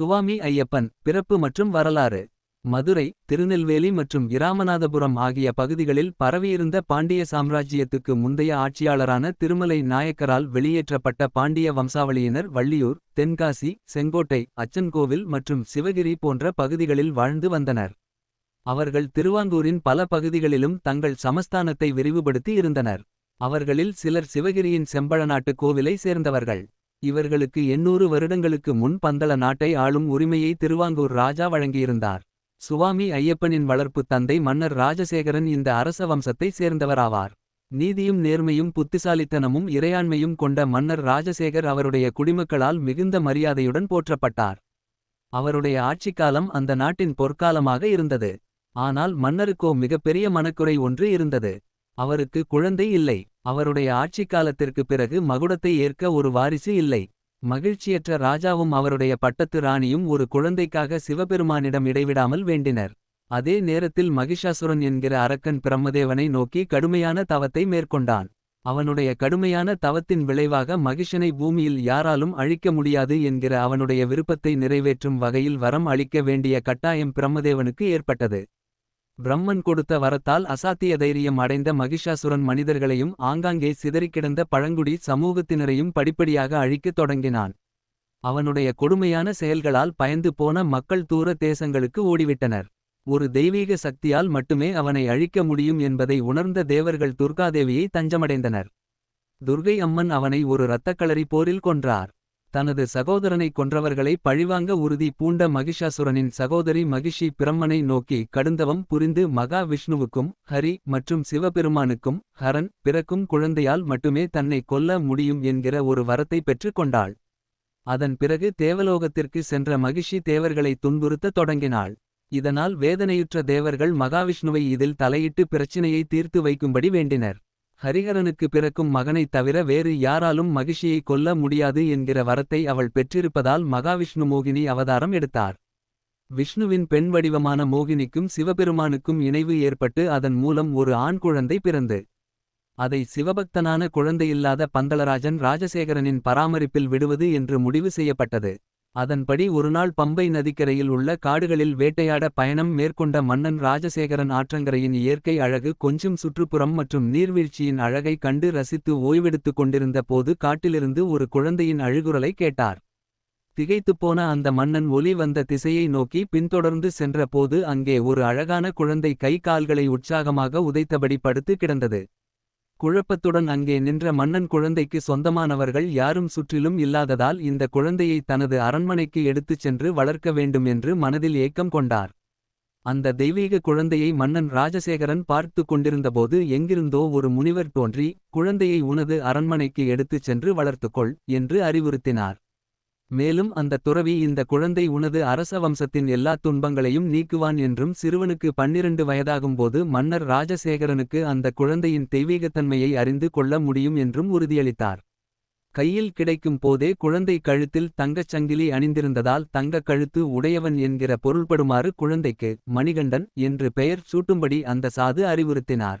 சுவாமி ஐயப்பன் பிறப்பு மற்றும் வரலாறு. மதுரை திருநெல்வேலி மற்றும் இராமநாதபுரம் ஆகிய பகுதிகளில் பரவியிருந்த பாண்டிய சாம்ராஜ்யத்துக்கு முந்தைய ஆட்சியாளரான திருமலை நாயக்கரால் வெளியேற்றப்பட்ட பாண்டிய வம்சாவளியினர் வள்ளியூர் தென்காசி செங்கோட்டை அச்சன்கோவில் மற்றும் சிவகிரி போன்ற பகுதிகளில் வாழ்ந்து வந்தனர். அவர்கள் திருவாங்கூரின் பல பகுதிகளிலும் தங்கள் சமஸ்தானத்தை விரிவுபடுத்தி இருந்தனர். அவர்களில் சிலர் சிவகிரியின் செம்பழநாட்டு கோவிலை சேர்ந்தவர்கள். இவர்களுக்கு எண்ணூறு வருடங்களுக்கு முன் பந்தள நாட்டை ஆளும் உரிமையை திருவாங்கூர் ராஜா வழங்கியிருந்தார். சுவாமி ஐயப்பனின் வளர்ப்பு தந்தை மன்னர் ராஜசேகரன் இந்த அரச வம்சத்தை சேர்ந்தவராவார். நீதியும் நேர்மையும் புத்திசாலித்தனமும் இறையாண்மையும் கொண்ட மன்னர் ராஜசேகர் அவருடைய குடிமக்களால் மிகுந்த மரியாதையுடன் போற்றப்பட்டார். அவருடைய ஆட்சிக்காலம் அந்த நாட்டின் பொற்காலமாக இருந்தது. ஆனால் மன்னருக்கோ மிகப்பெரிய மனக்குறை ஒன்று இருந்தது. அவருக்கு குழந்தை இல்லை. அவருடைய ஆட்சிக் காலத்திற்கு பிறகு மகுடத்தை ஏற்க ஒரு வாரிசு இல்லை. மகிழ்ச்சியற்ற ராஜாவும் அவருடைய பட்டத்து ராணியும் ஒரு குழந்தைக்காக சிவபெருமானிடம் இடைவிடாமல் வேண்டினர். அதே நேரத்தில் மகிஷாசுரன் என்கிற அரக்கன் பிரம்மதேவனை நோக்கி கடுமையான தவத்தை மேற்கொண்டான். அவனுடைய கடுமையான தவத்தின் விளைவாக மகிஷனை பூமியில் யாராலும் அழிக்க முடியாது என்கிற அவனுடைய விருப்பத்தை நிறைவேற்றும் வகையில் வரம் அளிக்க வேண்டிய கட்டாயம் பிரம்மதேவனுக்கு ஏற்பட்டது. பிரம்மன் கொடுத்த வரத்தால் அசாத்திய தைரியம் அடைந்த மகிஷாசுரன் மனிதர்களையும் ஆங்காங்கே சிதறிக்கிடந்த பழங்குடி சமூகத்தினரையும் படிப்படியாக அழிக்கத் தொடங்கினான். அவனுடைய கொடுமையான செயல்களால் பயந்து போன மக்கள் தூர தேசங்களுக்கு ஓடிவிட்டனர். ஒரு தெய்வீக சக்தியால் மட்டுமே அவனை அழிக்க முடியும் என்பதை உணர்ந்த தேவர்கள் துர்காதேவியை தஞ்சமடைந்தனர். துர்கை அம்மன் அவனை ஒரு இரத்தக்களறி போரில் கொன்றார். தனது சகோதரனை கொன்றவர்களை பழிவாங்க உறுதி பூண்ட மகிஷாசுரனின் சகோதரி மகிஷி பிரம்மனை நோக்கி கடுந்தவம் புரிந்து மகா விஷ்ணுவுக்கும் ஹரி மற்றும் சிவபெருமானுக்கும் ஹரன் பிறக்கும் குழந்தையால் மட்டுமே தன்னை கொல்ல முடியும் என்கிற ஒரு வரத்தை பெற்றுக் கொண்டாள். அதன் பிறகு தேவலோகத்திற்கு சென்ற மகிஷி தேவர்களை துன்புறுத்த தொடங்கினாள். இதனால் வேதனையுற்ற தேவர்கள் மகாவிஷ்ணுவை இதில் தலையிட்டு பிரச்சினையை தீர்த்து வைக்கும்படி வேண்டினர். ஹரிஹரனுக்கு பிறக்கும் மகனைத் தவிர வேறு யாராலும் மகிஷியை கொல்ல முடியாது என்கிற வரத்தை அவள் பெற்றிருப்பதால் மகாவிஷ்ணு மோகினி அவதாரம் எடுத்தார். விஷ்ணுவின் பெண் வடிவமான மோகினிக்கும் சிவபெருமானுக்கும் இணைவு ஏற்பட்டு அதன் மூலம் ஒரு ஆண் குழந்தை பிறந்து. அதை சிவபக்தனான குழந்தையில்லாத பந்தளராஜன் ராஜசேகரனின் பராமரிப்பில் விடுவது என்று முடிவு செய்யப்பட்டது. அதன்படி ஒருநாள் பம்பை நதிக்கரையில் உள்ள காடுகளில் வேட்டையாட பயணம் மேற்கொண்ட மன்னன் ராஜசேகரன் ஆற்றங்கரையின் இயற்கை அழகு கொஞ்சம் சுற்றுப்புறம் மற்றும் நீர்வீழ்ச்சியின் அழகை கண்டு ரசித்து ஓய்வெடுத்துக் கொண்டிருந்த போது காட்டிலிருந்து ஒரு குழந்தையின் அழுகுரலை கேட்டார். திகைத்துப்போன அந்த மன்னன் ஒலி வந்த திசையை நோக்கி பின்தொடர்ந்து சென்ற போது அங்கே ஒரு அழகான குழந்தை கை கால்களை உற்சாகமாக உதைத்தபடி படுத்து கிடந்தது. குழப்பத்துடன் அங்கே நின்ற மன்னன் குழந்தைக்கு சொந்தமானவர்கள் யாரும் சுற்றிலும் இல்லாததால் இந்த குழந்தையை தனது அரண்மனைக்கு எடுத்துச் சென்று வளர்க்க வேண்டும் என்று மனதில் ஏக்கம் கொண்டார். அந்த தெய்வீக குழந்தையை மன்னன் ராஜசேகரன் பார்த்து கொண்டிருந்தபோது எங்கிருந்தோ ஒரு முனிவர் தோன்றி குழந்தையை உனது அரண்மனைக்கு எடுத்துச் சென்று வளர்த்துக்கொள் என்று அறிவுறுத்தினார். மேலும் அந்த துறவி இந்த குழந்தை உனது அரச வம்சத்தின் எல்லா துன்பங்களையும் நீக்குவான் என்றும் சிறுவனுக்கு பன்னிரண்டு வயதாகும்போது மன்னர் ராஜசேகரனுக்கு அந்த குழந்தையின் தெய்வீகத்தன்மையை அறிந்து கொள்ள முடியும் என்றும் உறுதியளித்தார். கையில் கிடைக்கும் போதே குழந்தை கழுத்தில் தங்கச் சங்கிலி அணிந்திருந்ததால் தங்க கழுத்து உடையவன் என்கிற பொருள்படுமாறு குழந்தைக்கு மணிகண்டன் என்று பெயர் சூட்டும்படி அந்த சாது அறிவுறுத்தினார்.